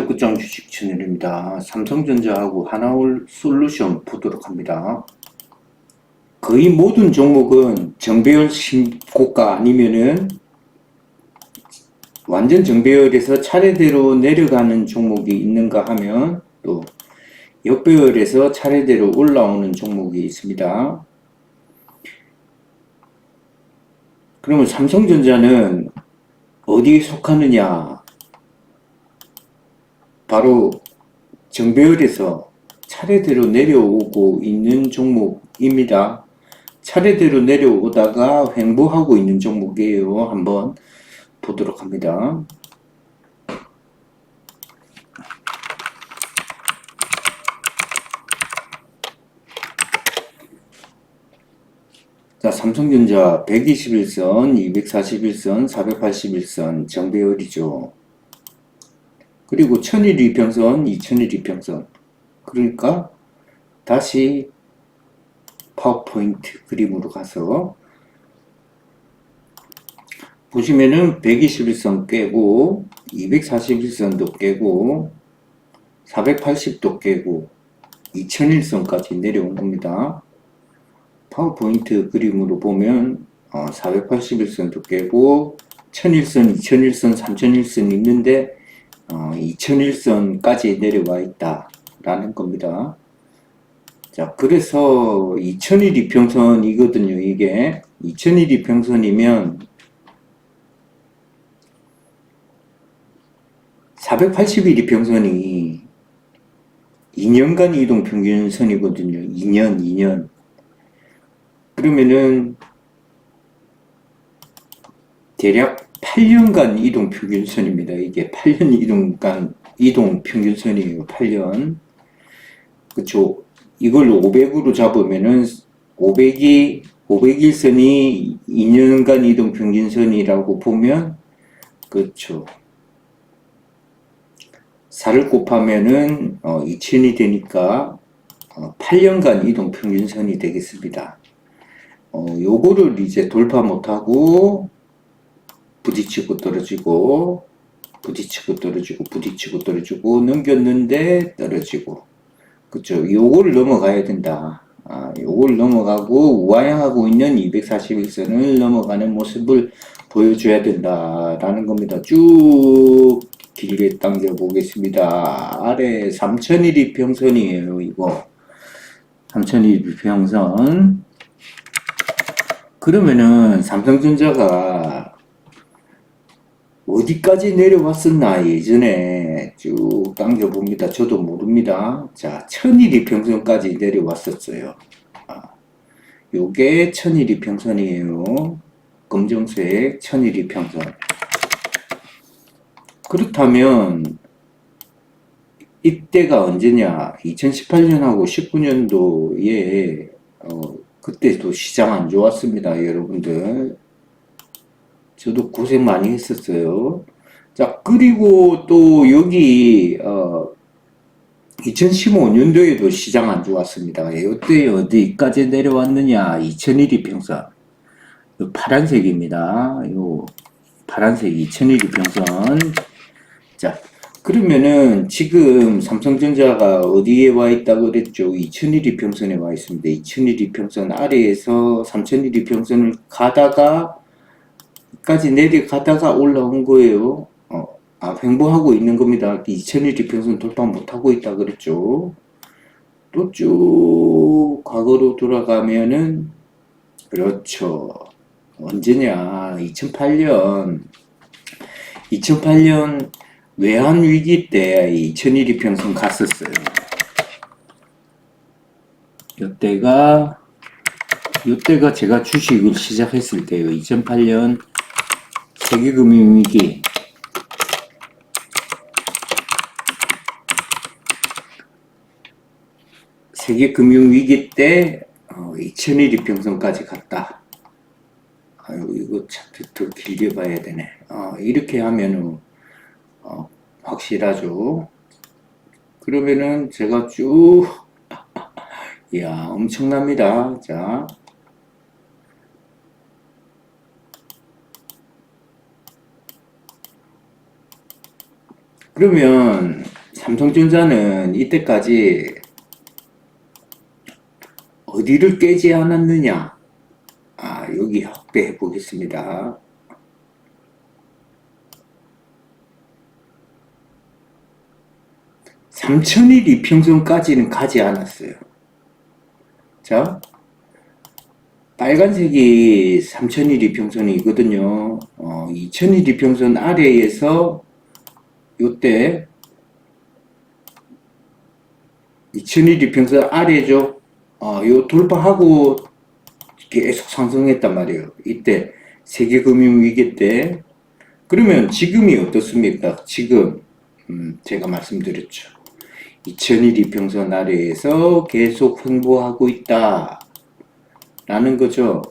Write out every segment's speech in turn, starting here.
국장 주식 채널입니다. 삼성전자하고 하나올 솔루션 보도록 합니다. 거의 모든 종목은 정배열 신고가 아니면은 완전 정배열에서 차례대로 내려가는 종목이 있는가 하면 또 역배열에서 차례대로 올라오는 종목이 있습니다. 그러면 삼성전자는 어디에 속하느냐? 바로 정배열에서 차례대로 내려오고 있는 종목입니다. 차례대로 내려오다가 횡보하고 있는 종목이에요. 한번 보도록 합니다. 자, 삼성전자 121선, 241선, 481선 정배열이죠. 그리고 1000일 이평선, 2000일 이평선. 그러니까 다시 파워포인트 그림으로 가서 보시면은 121선 깨고 241선도 깨고 480도 깨고 2001선까지 내려온 겁니다. 파워포인트 그림으로 보면 어, 481선도 깨고 1001선, 2001선, 3001선 있는데 어, 2001선까지 내려와 있다라는 겁니다. 자, 그래서 2001 이평선이거든요, 이게. 2001 이평선이면 481 이평선이 2년간 이동 평균선이거든요. 2년, 2년. 그러면은 대략 8년간 이동 평균선입니다. 이게 8년 이동간 이동 평균선이에요. 8년. 그쵸. 이걸 500으로 잡으면은 500이 500일선이 2년간 이동 평균선이라고 보면 그렇죠. 4를 곱하면은 어, 2000이 되니까 어, 8년간 이동 평균선이 되겠습니다. 어, 요거를 이제 돌파 못하고 부딪히고 떨어지고 부딪히고 떨어지고 부딪히고 떨어지고 넘겼는데 떨어지고. 그쵸? 요거를 넘어가야 된다. 아, 요걸 넘어가고 우하향하고 있는 241선을 넘어가는 모습을 보여줘야 된다 라는 겁니다. 쭉 길게 당겨 보겠습니다. 아래 3001이 평선이에요 이거. 3001이 평선. 그러면은 삼성전자가 어디까지 내려왔었나 예전에 쭉 당겨봅니다. 저도 모릅니다. 자, 천일이 평선까지 내려왔었어요. 아, 요게 천일이 평선이에요. 검정색 천일이 평선. 그렇다면 이때가 언제냐? 2018년하고 19년도에 어, 그때도 시장 안 좋았습니다, 여러분들. 저도 고생 많이 했었어요. 자, 그리고 또 여기, 어, 2015년도에도 시장 안 좋았습니다. 이때 어디까지 내려왔느냐? 2001이 평선. 요 파란색입니다. 요 파란색 2001이 평선. 자, 그러면은 지금 삼성전자가 어디에 와 있다고 그랬죠? 2001이 평선에 와 있습니다. 2001이 평선 아래에서 3001이 평선을 가다가 까지 내려가다가 올라온 거예요. 어, 아, 횡보하고 있는 겁니다. 2001 평선 돌파 못하고 있다 그랬죠. 또 쭉 과거로 돌아가면은 그렇죠. 언제냐? 2008년 2008년 외환 위기 때 2001 평선 갔었어요. 이때가 이때가 제가 주식을 시작했을 때요. 2008년 세계금융위기 세계금융위기 때 어, 2001 이평선까지 갔다. 아유 이거 차트 더 길게 봐야 되네. 어, 이렇게 하면은 어, 확실하죠. 그러면은 제가 쭉 이야 엄청납니다. 자 그러면 삼성전자는 이때까지 어디를 깨지 않았느냐? 아, 여기 확대해 보겠습니다. 삼천일 이평선까지는 가지 않았어요. 자, 빨간색이 삼천일 이평선이거든요. 어, 이천일 이평선 아래에서 요때 2001 이평선 아래죠. 어, 요 돌파하고 계속 상승했단 말이에요. 이때 세계 금융 위기 때. 그러면 지금이 어떻습니까? 지금 음, 제가 말씀드렸죠. 2001 이평선 아래에서 계속 횡보하고 있다. 라는 거죠.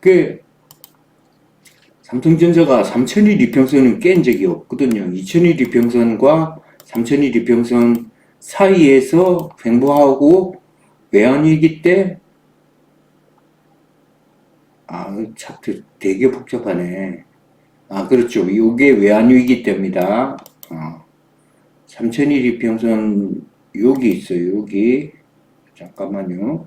그 삼성전자가 3001 이평선을 깬 적이 없거든요. 2001 이평선과 3001 이평선 사이에서 횡보하고 외환위기 때 아, 차트 되게 복잡하네. 아, 그렇죠. 이게 외환위기 때입니다. 어. 3001 이평선 여기 있어요. 여기. 잠깐만요.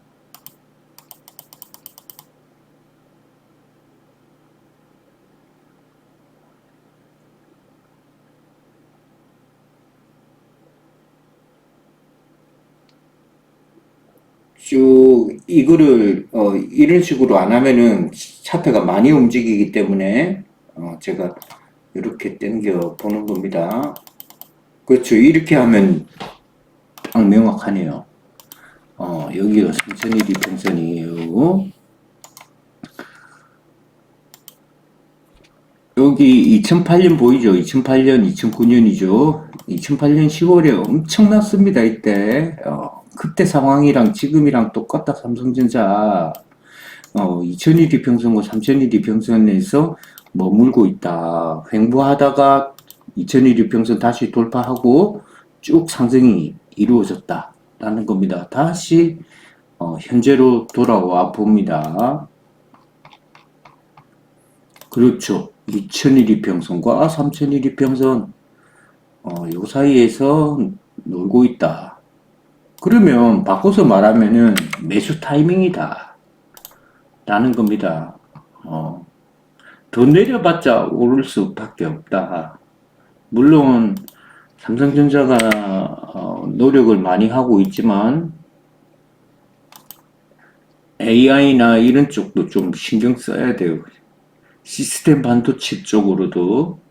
쭉 이거를 어, 이런 식으로 안 하면은 차트가 많이 움직이기 때문에 어, 제가 이렇게 당겨 보는 겁니다. 그렇죠. 이렇게 하면 딱 명확하네요. 어, 여기가 3001 이평선이에요. 여기 2008년 보이죠? 2008년, 2009년이죠. 2008년 10월에 엄청났습니다. 이때 어, 그때 상황이랑 지금이랑 똑같다. 삼성전자 어, 2001 이 평선과 3001 이 평선에서 머물고 있다. 횡보하다가 2001 이 평선 다시 돌파하고 쭉 상승이 이루어졌다 라는 겁니다. 다시 어, 현재로 돌아와 봅니다. 그렇죠. 2001 이 평선과 3001 이 평선 어, 요 사이에서 놀고 있다. 그러면 바꿔서 말하면은 매수 타이밍이다. 라는 겁니다. 어, 더 내려봤자 오를 수밖에 없다. 물론 삼성전자가 어, 노력을 많이 하고 있지만 AI나 이런 쪽도 좀 신경 써야 돼요. 시스템 반도체 쪽으로도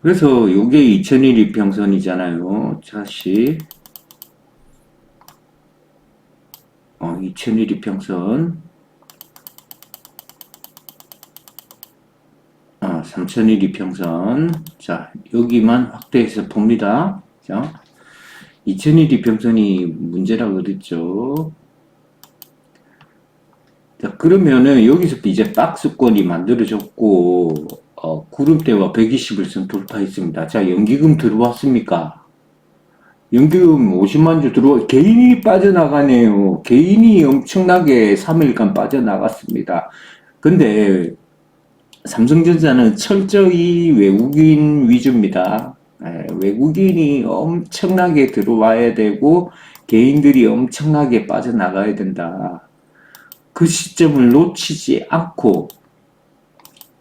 그래서 요게 2001 이평선이잖아요. 다시 어, 2001 이평선 아, 3001 이평선 자 여기만 확대해서 봅니다. 자 2001 이평선이 문제라고 그랬죠. 자, 그러면은 여기서 이제 박스권이 만들어졌고, 어, 구름대와 120일선 돌파했습니다. 자, 연기금 들어왔습니까? 연기금 50만 주 들어와, 개인이 빠져나가네요. 개인이 엄청나게 3일간 빠져나갔습니다. 근데, 삼성전자는 철저히 외국인 위주입니다. 예, 외국인이 엄청나게 들어와야 되고, 개인들이 엄청나게 빠져나가야 된다. 그 시점을 놓치지 않고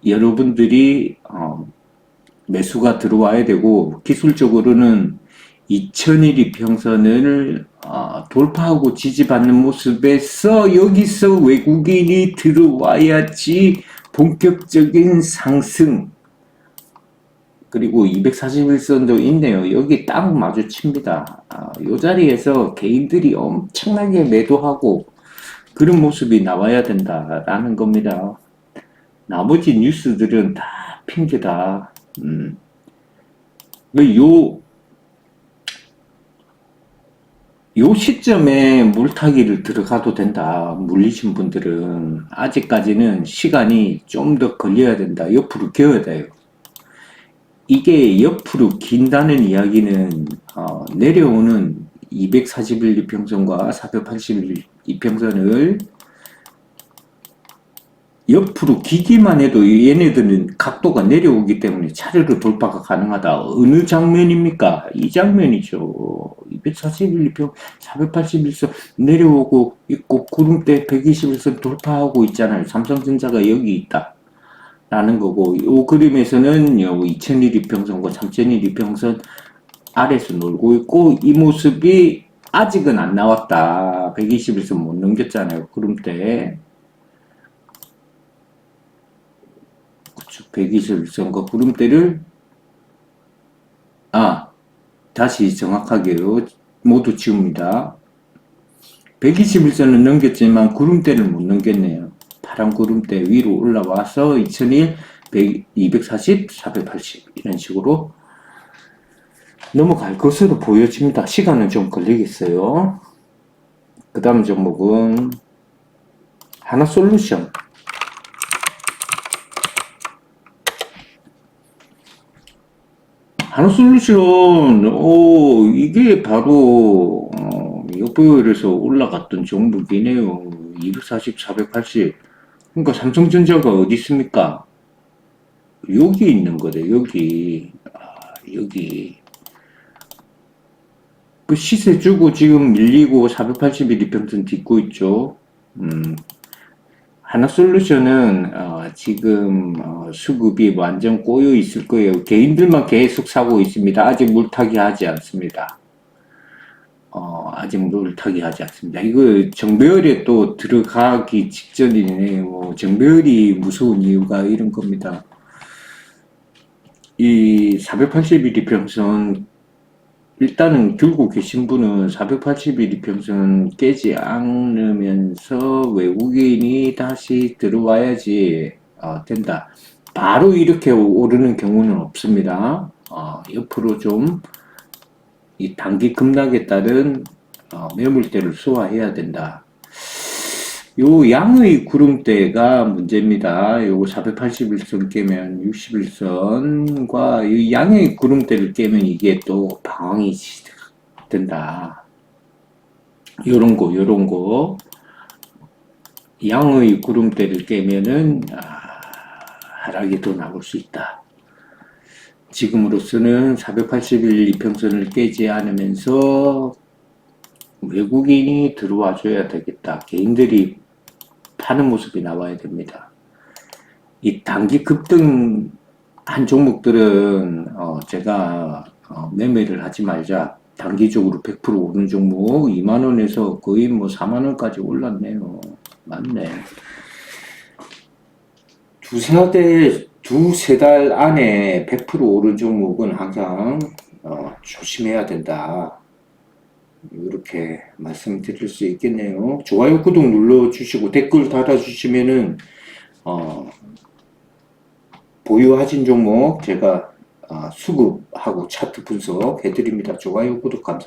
여러분들이 어, 매수가 들어와야 되고 기술적으로는 2001 이평선을 어, 돌파하고 지지받는 모습에서 여기서 외국인이 들어와야지 본격적인 상승 그리고 241선도 있네요. 여기 딱 마주칩니다. 아, 이 자리에서 개인들이 엄청나게 매도하고 그런 모습이 나와야 된다라는 겁니다. 나머지 뉴스들은 다 핑계다. 음. 요, 요 시점에 물타기를 들어가도 된다. 물리신 분들은 아직까지는 시간이 좀 더 걸려야 된다. 옆으로 기어야 돼요. 이게 옆으로 긴다는 이야기는 어, 내려오는 241 이평선과 481 이평선을 옆으로 기기만 해도 얘네들은 각도가 내려오기 때문에 차례로 돌파가 가능하다. 어느 장면입니까? 이 장면이죠. 241표, 481선 내려오고 있고 구름대 121선 돌파하고 있잖아요. 삼성전자가 여기 있다. 라는 거고, 이 그림에서는 요2001 이평선과 3001 이평선 아래에서 놀고 있고, 이 모습이 아직은 안 나왔다. 121선 못 넘겼잖아요. 구름대. 그쵸. 121선과 구름대를, 아, 다시 정확하게요. 모두 지웁니다. 121선은 넘겼지만 구름대를 못 넘겼네요. 파란 구름대 위로 올라와서 2001, 100, 240, 480 이런 식으로 넘어갈 것으로 보여집니다. 시간은 좀 걸리겠어요. 그 다음 종목은 하나 솔루션. 하나솔루션, 오, 이게 바로, 어, 역배열에서 올라갔던 종목이네요. 240, 480. 그러니까 삼성전자가 어디 있습니까? 여기 있는 거래, 여기. 아, 여기. 그 시세 주고 지금 밀리고 481 이 평선 딛고 있죠. 음, 하나솔루션은 어, 지금 어, 수급이 완전 꼬여 있을 거예요. 개인들만 계속 사고 있습니다. 아직 물타기 하지 않습니다. 어, 아직 물타기 하지 않습니다. 이거 정배열에 또 들어가기 직전이네. 뭐 정배열이 무서운 이유가 이런 겁니다. 이 481 이 평선 일단은 들고 계신 분은 481 이평선 깨지 않으면서 외국인이 다시 들어와야지 어, 된다. 바로 이렇게 오르는 경우는 없습니다. 어, 옆으로 좀 이 단기 급락에 따른 어, 매물대를 소화해야 된다. 요 양의 구름대가 문제입니다. 요거 481선 깨면 61선과 이 양의 구름대를 깨면 이게 또 방황이 된다. 요런 거, 요런 거. 양의 구름대를 깨면은, 아, 하락이 더 나올 수 있다. 지금으로서는 481 이평선을 깨지 않으면서 외국인이 들어와 줘야 되겠다. 개인들이 파는 모습이 나와야 됩니다. 이 단기 급등 한 종목들은 어 제가 어 매매를 하지 말자. 단기적으로 100% 오른 종목 2만 원에서 거의 뭐 4만 원까지 올랐네요. 맞네. 두세 달, 두세 달 안에 100% 오른 종목은 항상 어 조심해야 된다. 이렇게 말씀드릴 수 있겠네요. 좋아요, 구독 눌러주시고 댓글 달아주시면은 어, 보유하신 종목 제가 어, 수급하고 차트 분석 해드립니다. 좋아요, 구독 감사합니다.